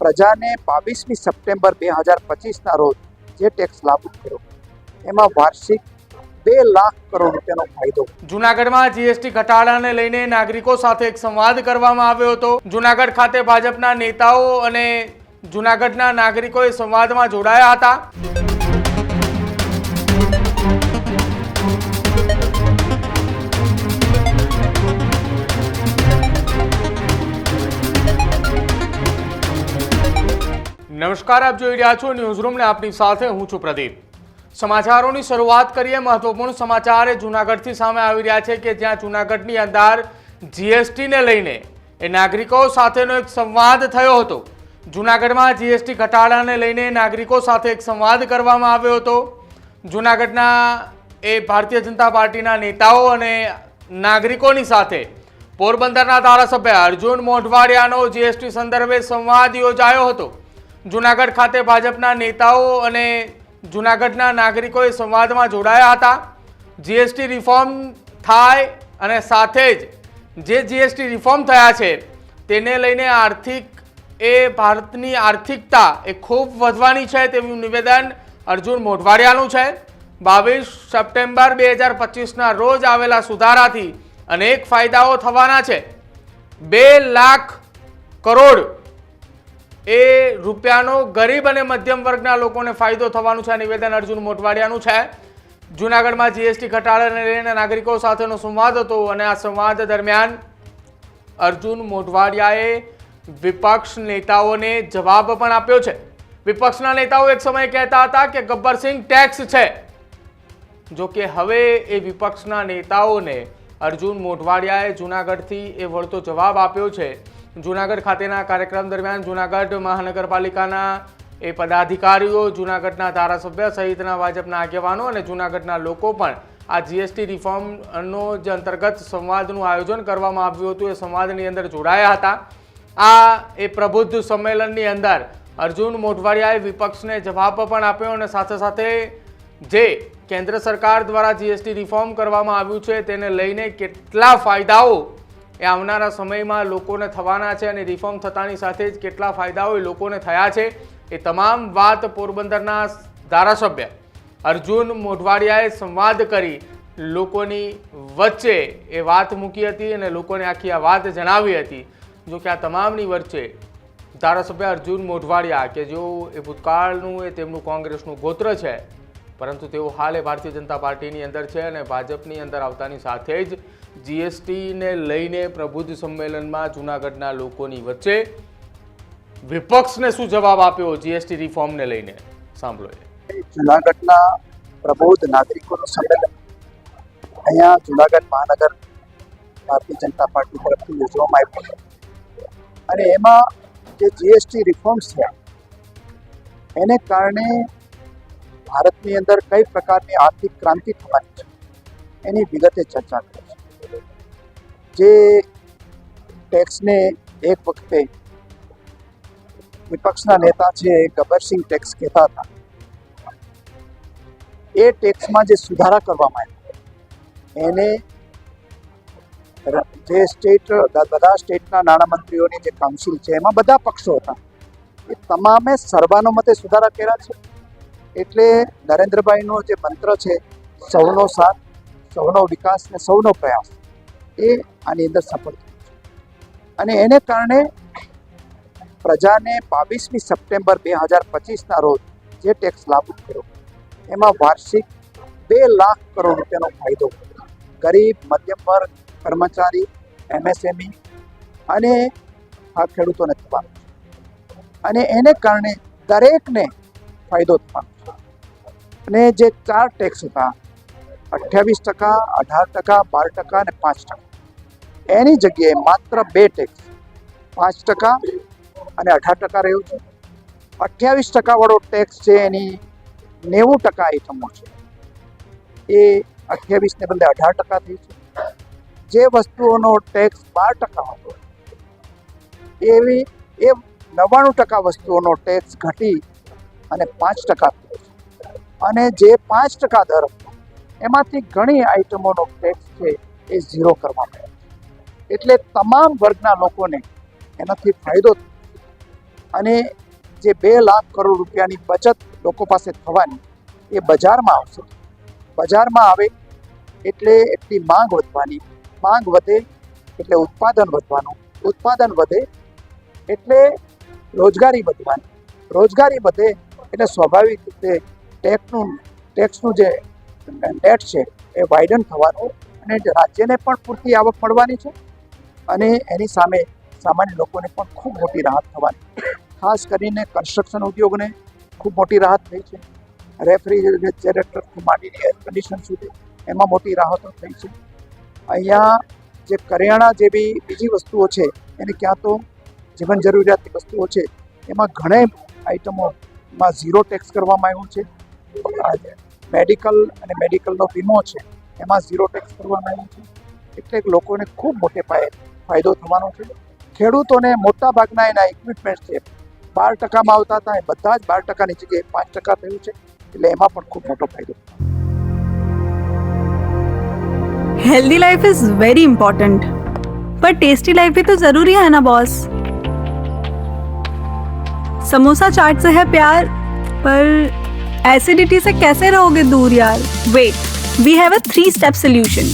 પ્રજાને બાવીસમી સપ્ટેમ્બર બે હજાર પચીસના રોજ જે ટેક્સ લાગુ કર્યો. એમાં વાર્ષિક બે લાખ કરોડ રૂપિયાનો ફાયદો. જુનાગઢમાં જીએસટી ઘટાડાને લઈને નાગરિકો સાથે એક સંવાદ કરવામાં આવ્યો હતો. જુનાગઢ ખાતે ભાજપના નેતાઓ અને જુનાગઢના નાગરિકોએ સંવાદમાં જોડાયા હતા. નમસ્કાર, આપ જોઈ રહ્યા છો ન્યૂઝ રૂમને આપની સાથે હું છું પ્રદીપ. સમાચારોની શરૂઆત કરીએ. મહત્વપૂર્ણ સમાચાર જૂનાગઢથી સામે આવી રહ્યા છે કે જ્યાં જૂનાગઢની અંદર જીએસટીને લઈને એ નાગરિકો સાથેનો એક સંવાદ થયો હતો. જૂનાગઢમાં જીએસટી ઘટાડાને લઈને નાગરિકો સાથે એક સંવાદ કરવામાં આવ્યો હતો. જૂનાગઢના એ ભારતીય જનતા પાર્ટીના નેતાઓ અને નાગરિકોની સાથે પોરબંદરના ધારાસભ્ય અર્જુન મોઢવાડિયાનો જીએસટી સંદર્ભે સંવાદ યોજાયો હતો. જુનાગઢ ખાતે ભાજપના નેતાઓ અને જુનાગઢના નાગરિકોએ સંવાદમાં જોડાયા હતા. જીએસટી રિફોર્મ થાય અને સાથે જ જે જીએસટી રિફોર્મ થયા છે, તેને લઈને આર્થિક, એ ભારતની આર્થિકતા એ ખૂબ વધવાની છે તેવું નિવેદન અર્જુન મોઢવાડિયાનું છે. બાવીસ સપ્ટેમ્બર બે હજાર પચીસના રોજ આવેલા સુધારાથી અનેક ફાયદાઓ થવાના છે. બે લાખ કરોડ એ રૂપિયાનો ગરીબ અને મધ્યમ વર્ગના લોકોને ફાયદો થવાનું છે નિવેદન અર્જુન મોટવાડિયાનું છે. જુનાગઢમાં જીએસટી ઘટાડાને લઈને નાગરિકો સાથેનો સંવાદ હતો અને આ સંવાદ દરમિયાન અર્જુન મોઢવાડિયાએ વિપક્ષ નેતાઓને જવાબ પણ આપ્યો છે. વિપક્ષના નેતાઓ એક સમયે કહેતા હતા કે ગબ્બરસિંહ ટેક્સ છે. જો કે હવે એ વિપક્ષના નેતાઓને અર્જુન મોઢવાડિયાએ જૂનાગઢથી એ વળતો જવાબ આપ્યો છે. જૂનાગઢ ખાતેના કાર્યક્રમ દરમિયાન જૂનાગઢ મહાનગરપાલિકાના એ પદાધિકારીઓ, જૂનાગઢના ધારાસભ્ય સહિતના ભાજપના આગેવાનો અને જૂનાગઢના લોકો પણ આ જીએસટી રિફોર્મનો જે અંતર્ગત સંવાદનું આયોજન કરવામાં આવ્યું હતું, એ સંવાદની અંદર જોડાયા હતા. આ એ પ્રબુદ્ધ સંમેલનની અંદર અર્જુન મોઢવાડિયાએ વિપક્ષને જવાબ પણ આપ્યો અને સાથે સાથે જે કેન્દ્ર સરકાર દ્વારા જીએસટી રિફોર્મ કરવામાં આવ્યું છે, તેને લઈને કેટલા ફાયદાઓ એ આવનારા સમયમાં લોકોને થવાના છે અને રિફોર્મ થતાની સાથે જ કેટલા ફાયદાઓ એ લોકોને થયા છે એ તમામ વાત પોરબંદરના ધારાસભ્ય અર્જુન મોઢવાડિયાએ સંવાદ કરી લોકોની વચ્ચે એ વાત મૂકી હતી અને લોકોને આખી આ વાત જણાવી હતી. જો કે આ તમામની વચ્ચે ધારાસભ્ય અર્જુન મોઢવાડિયા કે જો એ ભૂતકાળનું એ તેમનું કોંગ્રેસનું ગોત્ર છે, પરંતુ તેઓ હાલ એ ભારતીય જનતા પાર્ટીની અંદર છે અને ભાજપની અંદર આવતાની સાથે જ જીએસટીને લઈને પ્રબુદ્ધ સંમેલનમાં જૂનાગઢના લોકોની વચ્ચે વિપક્ષને શું જવાબ આપ્યો જીએસટી રિફોર્મને લઈને? સાંભળો જૂનાગઢના પ્રબોધ નાગરિકોનું સંમેલન અહીંયા જુનાગઢ મહાનગર ભારતીય જનતા પાર્ટી તરફથી યોજવામાં આવ્યું અને એમાં જે જીએસટી રિફોર્મ્સ થયા, એને કારણે ભારતની અંદર કઈ પ્રકારની આર્થિક ક્રાંતિ થવાની છે, એની વિગતે ચર્ચા કરી જે ટેક્સને એક વખતે વિપક્ષના નેતા છે ગબ્બરસિંહ ટેક્સ કહેતા હતા. એ ટેક્સમાં જે સુધારા કરવામાં આવ્યા, એને જે સ્ટેટ, બધા સ્ટેટના નાણામંત્રીઓની જે કાઉન્સિલ છે, એમાં બધા પક્ષો હતા. એ તમામે સર્વાનુમતે સુધારા કર્યા છે. એટલે નરેન્દ્રભાઈનો જે મંત્ર છે, સૌનો સાથ, સૌનો વિકાસ ને સૌનો પ્રયાસ. એ આની અંદર સફળ થયું છે. અને એને કારણે પ્રજાને બાવીસમી સપ્ટેમ્બર બે હજાર પચીસના રોજ જે ટેક્સ લાગુ કર્યો, એમાં વાર્ષિક બે લાખ કરોડ રૂપિયાનો ફાયદો ગરીબ, મધ્યમ વર્ગ, કર્મચારી, એમએસએમઈ અને આ ખેડૂતોને થવાનો છે. અને એને કારણે દરેકને ફાયદો થવાનો છે. અને જે ચાર ટેક્સ હતા, અઠ્યાવીસ ટકા, અઢાર ટકા, બાર ટકા અને પાંચ ટકા એની જગ્યાએ માત્ર બે ટેક્સ. પાંચ ટકા અને અઢાર ટકા રહ્યો છે. અઠ્યાવીસ ટકાવાળો ટેક્સ છે એની નેવું ટકા આઇટમો છે. એ અઠ્યાવીસને બદલે અઢાર ટકા થઈ છે. જે વસ્તુઓનો ટેક્સ બાર ટકા હતો, એવી એ નવ્વાણું ટકા વસ્તુઓનો ટેક્સ ઘટી અને પાંચ ટકા થયો છે. અને જે પાંચ ટકા દર એમાંથી ઘણી આઇટમોનો ટેક્સ છે એ ઝીરો કરવામાં આવ્યો. એટલે તમામ વર્ગના લોકોને એનાથી ફાયદો. અને જે બે લાખ કરોડ રૂપિયાની બચત લોકો પાસે થવાની, એ બજારમાં આવશે. બજારમાં આવે એટલે એટલી માંગ વધવાની. માંગ વધે એટલે ઉત્પાદન વધવાનું. ઉત્પાદન વધે એટલે રોજગારી વધવાની. રોજગારી વધે એટલે સ્વાભાવિક રીતે ટેક્સનું ટેક્સનું જે નેટ છે, એ વાઇડન થવાનું અને રાજ્યને પણ પૂરતી આવક મળવાની છે. અને એની સામે સામાન્ય લોકોને પણ ખૂબ મોટી રાહત થવાની. ખાસ કરીને કન્સ્ટ્રક્શન ઉદ્યોગને ખૂબ મોટી રાહત થઈ છે. રેફ્રિજરેટરથી માંડીને એર કન્ડિશન સુધી એમાં મોટી રાહતો થઈ છે. અહીંયા જે કરિયાણા જેવી બીજી વસ્તુઓ છે, એને ક્યાં તો જીવન જરૂરિયાતની વસ્તુઓ છે, એમાં ઘણે આઇટમોમાં ઝીરો ટેક્સ કરવામાં આવ્યો છે. મેડિકલ અને મેડિકલનો વીમો છે, એમાં ઝીરો ટેક્સ કરવામાં આવ્યો છે. એટલે લોકોને ખૂબ મોટે પાયે ફાયદો થવાનો છે ખેડૂતોને મોટા ભાગના એના ઇક્વિપમેન્ટ છે બાર ટકામાં આવતા હતા એ બધા જ બાર ટકાની જગ્યાએ પાંચ ટકા થયું છે એટલે એમાં પણ ખૂબ મોટો ફાયદો healthy life is very important पर टेस्टी लाइफ भी तो जरूरी है ना बॉस समोसा चाट से है प्यार पर एसिडिटी से कैसे रहोगे दूर यार wait we have a three step solution